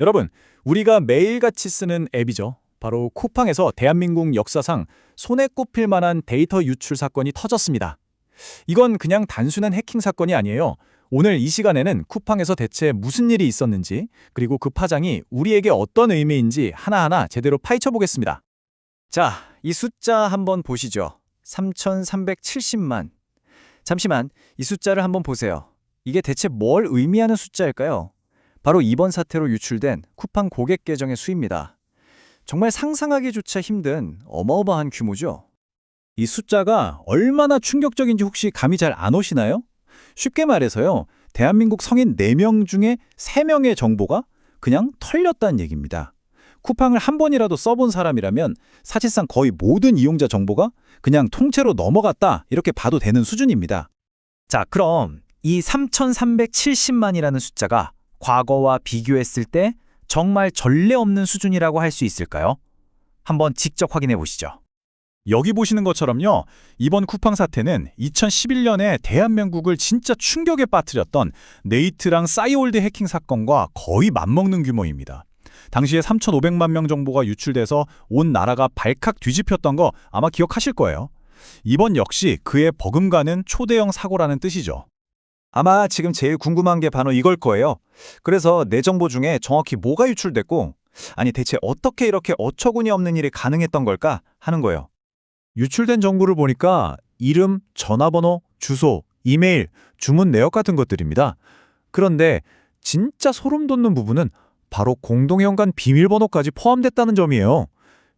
여러분, 우리가 매일같이 쓰는 앱이죠. 바로 쿠팡에서 대한민국 역사상 손에 꼽힐 만한 데이터 유출 사건이 터졌습니다. 이건 그냥 단순한 해킹 사건이 아니에요. 오늘 이 시간에는 쿠팡에서 대체 무슨 일이 있었는지, 그리고 그 파장이 우리에게 어떤 의미인지 하나하나 제대로 파헤쳐 보겠습니다. 자, 이 숫자 한번 보시죠. 3,370만. 잠시만, 이 숫자를 한번 보세요. 이게 대체 뭘 의미하는 숫자일까요? 바로 이번 사태로 유출된 쿠팡 고객 계정의 수입니다. 정말 상상하기조차 힘든 어마어마한 규모죠. 이 숫자가 얼마나 충격적인지 혹시 감이 잘 안 오시나요? 쉽게 말해서요. 대한민국 성인 4명 중에 3명의 정보가 그냥 털렸다는 얘기입니다. 쿠팡을 한 번이라도 써본 사람이라면 사실상 거의 모든 이용자 정보가 그냥 통째로 넘어갔다 이렇게 봐도 되는 수준입니다. 자, 그럼 이 3,370만이라는 숫자가 과거와 비교했을 때 정말 전례 없는 수준이라고 할 수 있을까요? 한번 직접 확인해 보시죠. 여기 보시는 것처럼요. 이번 쿠팡 사태는 2011년에 대한민국을 진짜 충격에 빠뜨렸던 네이트랑 싸이월드 해킹 사건과 거의 맞먹는 규모입니다. 당시에 3,500만 명 정보가 유출돼서 온 나라가 발칵 뒤집혔던 거 아마 기억하실 거예요. 이번 역시 그에 버금가는 초대형 사고라는 뜻이죠. 아마 지금 제일 궁금한 게 바로 이걸 거예요. 그래서 내 정보 중에 정확히 뭐가 유출됐고, 아니 대체 어떻게 이렇게 어처구니 없는 일이 가능했던 걸까 하는 거예요. 유출된 정보를 보니까 이름, 전화번호, 주소, 이메일, 주문 내역 같은 것들입니다. 그런데 진짜 소름 돋는 부분은 바로 공동현관 비밀번호까지 포함됐다는 점이에요.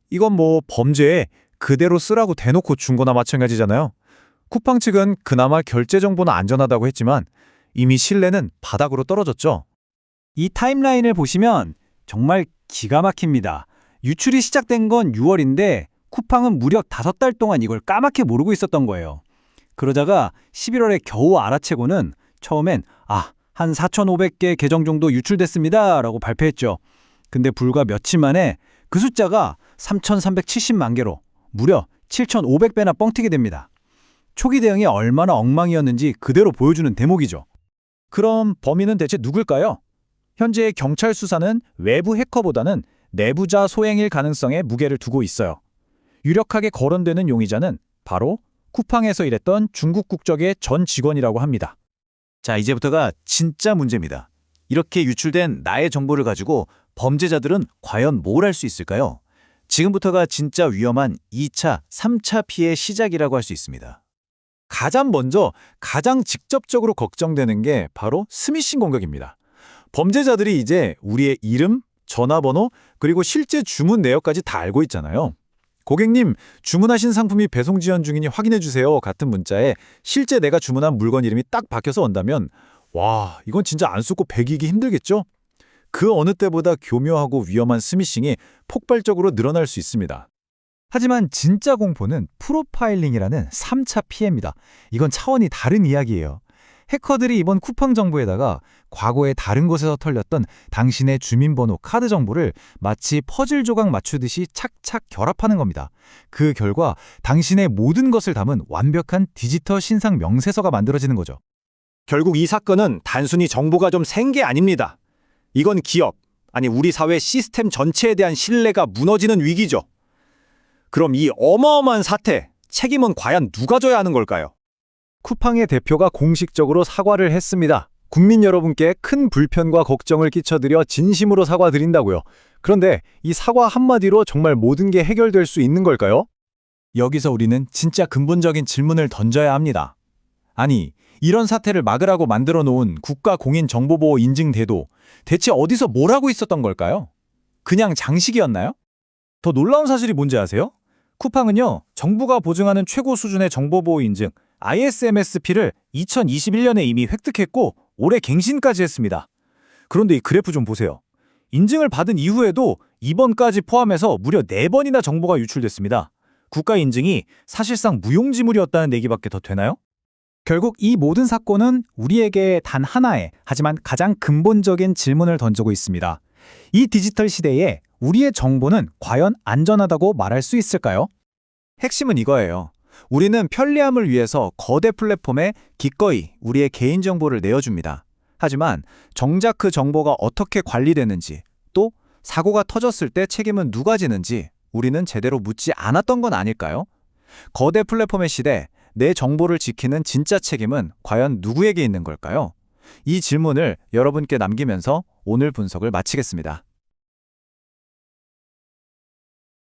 이건 뭐 범죄에 그대로 쓰라고 대놓고 준 거나 마찬가지잖아요. 쿠팡 측은 그나마 결제 정보는 안전하다고 했지만 이미 신뢰는 바닥으로 떨어졌죠. 이 타임라인을 보시면 정말 기가 막힙니다. 유출이 시작된 건 6월인데 쿠팡은 무려 5달 동안 이걸 까맣게 모르고 있었던 거예요. 그러다가 11월에 겨우 알아채고는 처음엔 아, 한 4,500개 계정 정도 유출됐습니다. 라고 발표했죠. 근데 불과 며칠 만에 그 숫자가 3,370만 개로 무려 7,500배나 뻥튀기 됩니다. 초기 대응이 얼마나 엉망이었는지 그대로 보여주는 대목이죠. 그럼 범인은 대체 누굴까요? 현재 경찰 수사는 외부 해커보다는 내부자 소행일 가능성에 무게를 두고 있어요. 유력하게 거론되는 용의자는 바로 쿠팡에서 일했던 중국 국적의 전 직원이라고 합니다. 자, 이제부터가 진짜 문제입니다. 이렇게 유출된 나의 정보를 가지고 범죄자들은 과연 뭘 할 수 있을까요? 지금부터가 진짜 위험한 2차, 3차 피해 시작이라고 할 수 있습니다. 가장 먼저 가장 직접적으로 걱정되는 게 바로 스미싱 공격입니다. 범죄자들이 이제 우리의 이름, 전화번호, 그리고 실제 주문 내역까지 다 알고 있잖아요. 고객님, 주문하신 상품이 배송 지연 중이니 확인해 주세요. 같은 문자에 실제 내가 주문한 물건 이름이 딱 박혀서 온다면 와, 이건 진짜 안 쏟고 배기기 힘들겠죠? 그 어느 때보다 교묘하고 위험한 스미싱이 폭발적으로 늘어날 수 있습니다. 하지만 진짜 공포는 프로파일링이라는 3차 피해입니다. 이건 차원이 다른 이야기예요. 해커들이 이번 쿠팡 정보에다가 과거에 다른 곳에서 털렸던 당신의 주민번호, 카드 정보를 마치 퍼즐 조각 맞추듯이 착착 결합하는 겁니다. 그 결과 당신의 모든 것을 담은 완벽한 디지털 신상 명세서가 만들어지는 거죠. 결국 이 사건은 단순히 정보가 좀 센 게 아닙니다. 이건 기업, 아니 우리 사회 시스템 전체에 대한 신뢰가 무너지는 위기죠. 그럼 이 어마어마한 사태, 책임은 과연 누가 져야 하는 걸까요? 쿠팡의 대표가 공식적으로 사과를 했습니다. 국민 여러분께 큰 불편과 걱정을 끼쳐드려 진심으로 사과드린다고요. 그런데 이 사과 한마디로 정말 모든 게 해결될 수 있는 걸까요? 여기서 우리는 진짜 근본적인 질문을 던져야 합니다. 아니, 이런 사태를 막으라고 만들어 놓은 국가공인정보보호 인증대도 대체 어디서 뭘 하고 있었던 걸까요? 그냥 장식이었나요? 더 놀라운 사실이 뭔지 아세요? 쿠팡은요, 정부가 보증하는 최고 수준의 정보보호 인증 ISMSP를 2021년에 이미 획득했고 올해 갱신까지 했습니다. 그런데 이 그래프 좀 보세요. 인증을 받은 이후에도 이번까지 포함해서 무려 4번이나 정보가 유출됐습니다. 국가 인증이 사실상 무용지물이었다는 얘기밖에 더 되나요? 결국 이 모든 사건은 우리에게 단 하나의 하지만 가장 근본적인 질문을 던지고 있습니다. 이 디지털 시대에 우리의 정보는 과연 안전하다고 말할 수 있을까요? 핵심은 이거예요. 우리는 편리함을 위해서 거대 플랫폼에 기꺼이 우리의 개인정보를 내어줍니다. 하지만 정작 그 정보가 어떻게 관리되는지 또 사고가 터졌을 때 책임은 누가 지는지 우리는 제대로 묻지 않았던 건 아닐까요? 거대 플랫폼의 시대, 내 정보를 지키는 진짜 책임은 과연 누구에게 있는 걸까요? 이 질문을 여러분께 남기면서 오늘 분석을 마치겠습니다.